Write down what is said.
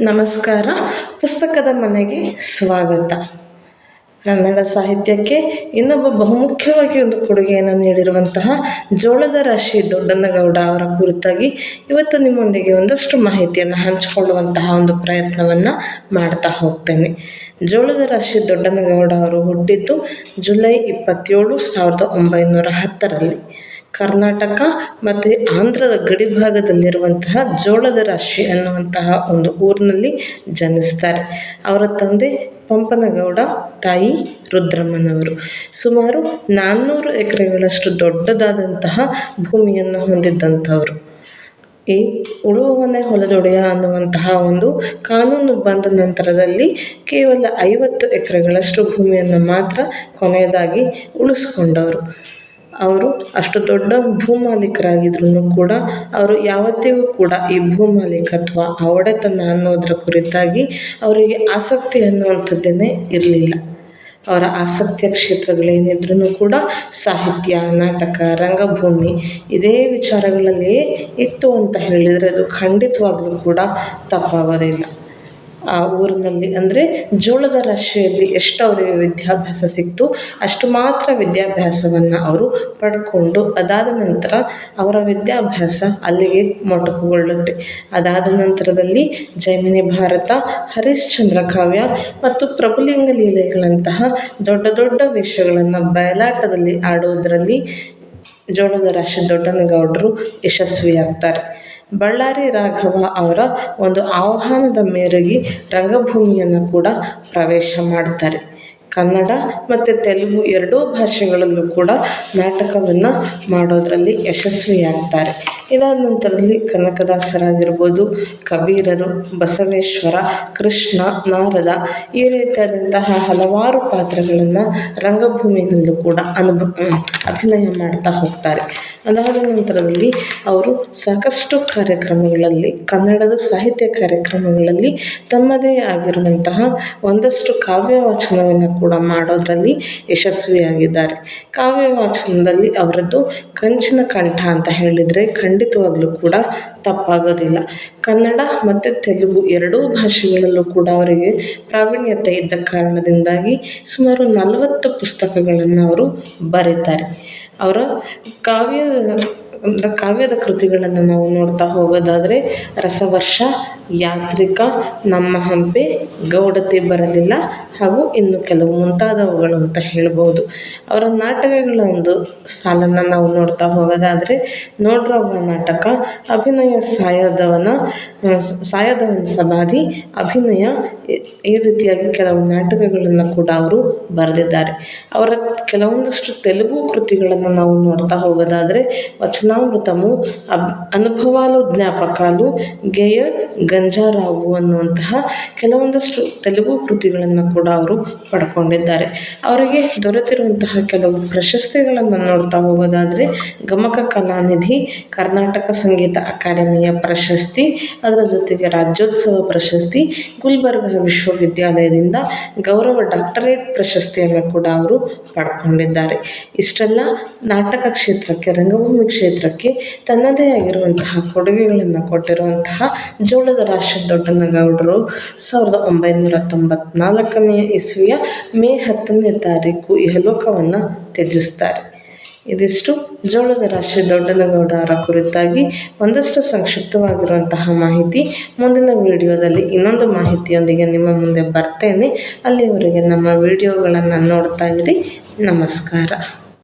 ನಮಸ್ಕಾರ. ಪುಸ್ತಕದ ಮನೆಗೆ ಸ್ವಾಗತ. ಕನ್ನಡ ಸಾಹಿತ್ಯಕ್ಕೆ ಇನ್ನೊಬ್ಬ ಬಹುಮುಖ್ಯವಾಗಿ ಒಂದು ಕೊಡುಗೆಯನ್ನು ನೀಡಿರುವಂತಹ ಜೋಳದ ರಾಶಿ ದೊಡ್ಡನಗೌಡ ಅವರ ಕುರಿತಾಗಿ ಇವತ್ತು ನಿಮ್ಮೊಂದಿಗೆ ಒಂದಷ್ಟು ಮಾಹಿತಿಯನ್ನು ಹಂಚಿಕೊಳ್ಳುವಂತಹ ಒಂದು ಪ್ರಯತ್ನವನ್ನು ಮಾಡ್ತಾ ಹೋಗ್ತೇನೆ. ಜೋಳದ ರಾಶಿ ದೊಡ್ಡನಗೌಡ ಅವರು ಹುಟ್ಟಿದ್ದು ಜುಲೈ ಇಪ್ಪತ್ತೇಳು, ಸಾವಿರದ ಒಂಬೈನೂರ ಹತ್ತರಲ್ಲಿ. ಕರ್ನಾಟಕ ಮತ್ತು ಆಂಧ್ರದ ಗಡಿ ಭಾಗದಲ್ಲಿರುವಂತಹ ಜೋಳದ ರಾಶಿ ಅನ್ನುವಂತಹ ಒಂದು ಊರಿನಲ್ಲಿ ಜನಿಸ್ತಾರೆ. ಅವರ ತಂದೆ ಪಂಪನಗೌಡ, ತಾಯಿ ರುದ್ರಮ್ಮನವರು. ಸುಮಾರು ನಾನ್ನೂರು ಎಕರೆಗಳಷ್ಟು ದೊಡ್ಡದಾದಂತಹ ಭೂಮಿಯನ್ನು ಹೊಂದಿದ್ದಂಥವರು. ಈ ಉಳುವವನೇ ಹೊಲದೊಡೆಯ ಅನ್ನುವಂತಹ ಒಂದು ಕಾನೂನು ಬಂದ ನಂತರದಲ್ಲಿ ಕೇವಲ ಐವತ್ತು ಎಕರೆಗಳಷ್ಟು ಭೂಮಿಯನ್ನು ಮಾತ್ರ ಕೊನೆಯದಾಗಿ ಉಳಿಸ್ಕೊಂಡವರು. ಅವರು ಅಷ್ಟು ದೊಡ್ಡ ಭೂಮಾಲೀಕರಾಗಿದ್ರೂ ಕೂಡ ಅವರು ಯಾವತ್ತಿಗೂ ಕೂಡ ಈ ಭೂಮಾಲೀಕತ್ವ ಆ ಒಡೆತನ ಅನ್ನೋದರ ಕುರಿತಾಗಿ ಅವರಿಗೆ ಆಸಕ್ತಿ ಅನ್ನುವಂಥದ್ದೇನೆ ಇರಲಿಲ್ಲ. ಅವರ ಆಸಕ್ತಿಯ ಕ್ಷೇತ್ರಗಳೇನಿದ್ರೂ ಕೂಡ ಸಾಹಿತ್ಯ, ನಾಟಕ, ರಂಗಭೂಮಿ ಇದೇ ವಿಚಾರಗಳಲ್ಲಿಯೇ ಇತ್ತು ಅಂತ ಹೇಳಿದರೆ ಅದು ಖಂಡಿತವಾಗ್ಲೂ ಕೂಡ ತಪ್ಪಾಗೋದಿಲ್ಲ. ಆ ಊರಿನಲ್ಲಿ ಅಂದರೆ ಜೋಳದ ರಾಶಿಯಲ್ಲಿ ಎಷ್ಟು ಅವರಿಗೆ ವಿದ್ಯಾಭ್ಯಾಸ ಸಿಕ್ತು, ಅಷ್ಟು ಮಾತ್ರ ವಿದ್ಯಾಭ್ಯಾಸವನ್ನು ಅವರು ಪಡ್ಕೊಂಡು ಅದಾದ ನಂತರ ಅವರ ವಿದ್ಯಾಭ್ಯಾಸ ಅಲ್ಲಿಗೆ ಮೊಟಕುಗೊಳ್ಳುತ್ತೆ. ಅದಾದ ನಂತರದಲ್ಲಿ ಜೈಮಿನಿ ಭಾರತ ಹರಿಶ್ಚಂದ್ರ ಕಾವ್ಯ ಮತ್ತು ಪ್ರಭುಲಿಂಗ ಲೀಲೆಗಳಂತಹ ದೊಡ್ಡ ದೊಡ್ಡ ವಿಷಯಗಳನ್ನು ಬಯಲಾಟದಲ್ಲಿ ಆಡುವುದರಲ್ಲಿ ಜೋಳದ ರಾಶಿ ದೊಡ್ಡನಗೌಡರು ಯಶಸ್ವಿಯಾಗ್ತಾರೆ. ಬಳ್ಳಾರಿ ರಾಘವ ಅವರ ಒಂದು ಆಹ್ವಾನದ ಮೇರೆಗೆ ರಂಗಭೂಮಿಯನ್ನು ಕೂಡ ಪ್ರವೇಶ ಮಾಡ್ತಾರೆ. ಕನ್ನಡ ಮತ್ತು ತೆಲುಗು ಎರಡೂ ಭಾಷೆಗಳಲ್ಲೂ ಕೂಡ ನಾಟಕವನ್ನು ಮಾಡೋದರಲ್ಲಿ ಯಶಸ್ವಿಯಾಗ್ತಾರೆ. ಇದಾದ ನಂತರದಲ್ಲಿ ಕನಕದಾಸರಾಗಿರ್ಬೋದು, ಕಬೀರರು, ಬಸವೇಶ್ವರ, ಕೃಷ್ಣ, ನಾರದ, ಈ ರೀತಿಯಾದಂತಹ ಹಲವಾರು ಪಾತ್ರಗಳನ್ನು ರಂಗಭೂಮಿಯಲ್ಲೂ ಕೂಡ ಅನುಭ ಅಭಿನಯ ಮಾಡ್ತಾ ಹೋಗ್ತಾರೆ. ಅದಾದ ನಂತರದಲ್ಲಿ ಅವರು ಸಾಕಷ್ಟು ಕಾರ್ಯಕ್ರಮಗಳಲ್ಲಿ, ಕನ್ನಡದ ಸಾಹಿತ್ಯ ಕಾರ್ಯಕ್ರಮಗಳಲ್ಲಿ ತಮ್ಮದೇ ಆಗಿರುವಂತಹ ಒಂದಷ್ಟು ಕಾವ್ಯ ವಾಚನವನ್ನು ಕೂಡ ಮಾಡೋದರಲ್ಲಿ ಯಶಸ್ವಿಯಾಗಿದ್ದಾರೆ. ಕಾವ್ಯ ವಾಚನದಲ್ಲಿ ಅವರದ್ದು ಕಂಚಿನ ಕಂಠ ಅಂತ ಹೇಳಿದರೆ ಖಂಡಿತವಾಗ್ಲೂ ಕೂಡ ತಪ್ಪಾಗೋದಿಲ್ಲ. ಕನ್ನಡ ಮತ್ತು ತೆಲುಗು ಎರಡೂ ಭಾಷೆಗಳಲ್ಲೂ ಕೂಡ ಅವರಿಗೆ ಪ್ರಾವೀಣ್ಯತೆ ಇದ್ದ ಕಾರಣದಿಂದಾಗಿ ಸುಮಾರು ನಲವತ್ತು ಪುಸ್ತಕಗಳನ್ನು ಅವರು ಬರೀತಾರೆ. ಅವರ ಕಾವ್ಯ ಅಂದರೆ ಕಾವ್ಯದ ಕೃತಿಗಳನ್ನು ನಾವು ನೋಡ್ತಾ ಹೋಗೋದಾದರೆ ರಸವರ್ಷ, ಯಾತ್ರಿಕ, ನಮ್ಮ ಹಂಪೆ, ಗೌಡತೆ ಬರಲಿಲ್ಲ ಹಾಗೂ ಇನ್ನು ಕೆಲವು ಮುಂತಾದವುಗಳು ಅಂತ ಹೇಳ್ಬೋದು. ಅವರ ನಾಟಕಗಳ ಒಂದು ಸಾಲನ್ನು ನಾವು ನೋಡ್ತಾ ಹೋಗೋದಾದರೆ ನೋಡ್ರವ್ವ ನಾಟಕ, ಅಭಿನಯ ಸಾಯದವನ ಸಾಯದವನ ಸಮಾಧಿ, ಅಭಿನಯ, ಈ ರೀತಿಯಾಗಿ ಕೆಲವು ನಾಟಕಗಳನ್ನು ಕೂಡ ಅವರು ಬರೆದಿದ್ದಾರೆ. ಅವರ ಕೆಲವೊಂದಷ್ಟು ತೆಲುಗು ಕೃತಿಗಳನ್ನು ನಾವು ನೋಡ್ತಾ ಹೋಗೋದಾದರೆ ವಚನಾಮೃತಮು ಅಬ್, ಅನುಭವಾಲು ಜ್ಞಾಪಕಾಲು ಗೇಯ ಗಂಜಾರಾವು ಅನ್ನುವಂತಹ ಕೆಲವೊಂದಷ್ಟು ತೆಲುಗು ಕೃತಿಗಳನ್ನು ಕೂಡ ಅವರು ಪಡ್ಕೊಂಡಿದ್ದಾರೆ. ಅವರಿಗೆ ದೊರೆತಿರುವಂತಹ ಕೆಲವು ಪ್ರಶಸ್ತಿಗಳನ್ನು ನೋಡ್ತಾ ಹೋಗೋದಾದರೆ ಗಮಕ ಕಲಾನಿಧಿ ಕರ್ನಾಟಕ ಸಂಗೀತ ಅಕಾಡೆಮಿಯ ಪ್ರಶಸ್ತಿ, ಅದರ ಜೊತೆಗೆ ರಾಜ್ಯೋತ್ಸವ ಪ್ರಶಸ್ತಿ, ಗುಲ್ಬರ್ಗ ವಿಶ್ವವಿದ್ಯಾಲಯದಿಂದ ಗೌರವ ಡಾಕ್ಟರೇಟ್ ಪ್ರಶಸ್ತಿಯನ್ನು ಕೂಡ ಅವರು ಪಡ್ಕೊಂಡಿದ್ದಾರೆ. ಇಷ್ಟೆಲ್ಲ ನಾಟಕ ಕ್ಷೇತ್ರಕ್ಕೆ ರಂಗಭೂಮಿ ಕ್ಷೇತ್ರಕ್ಕೆ ತನ್ನದೇ ಆಗಿರುವಂತಹ ಕೊಡುಗೆಗಳನ್ನು ಕೊಟ್ಟಿರುವಂತಹ ಜೋಳದ ರಾಶಿ ದೊಡ್ಡನಗೌಡರು ಸಾವಿರದ ಒಂಬೈನೂರ ತೊಂಬತ್ನಾಲ್ಕನೆಯ ಇಸ್ವಿಯ ಮೇ ಹತ್ತನೇ ತಾರೀಕು ಇಹಲೋಕವನ್ನು ತ್ಯಜಿಸ್ತಾರೆ. ಇದಿಷ್ಟು ಜೋಳದ ರಾಶಿ ದೊಡ್ಡನಗೌಡರ ಕುರಿತಾಗಿ ಒಂದಷ್ಟು ಸಂಕ್ಷಿಪ್ತವಾಗಿರುವಂತಹ ಮಾಹಿತಿ. ಮುಂದಿನ ವಿಡಿಯೋದಲ್ಲಿ ಇನ್ನೊಂದು ಮಾಹಿತಿಯೊಂದಿಗೆ ನಿಮ್ಮ ಮುಂದೆ ಬರ್ತೇನೆ. ಅಲ್ಲಿವರೆಗೆ ನಮ್ಮ ವಿಡಿಯೋಗಳನ್ನು ನೋಡ್ತಾ ಇರಿ. ನಮಸ್ಕಾರ.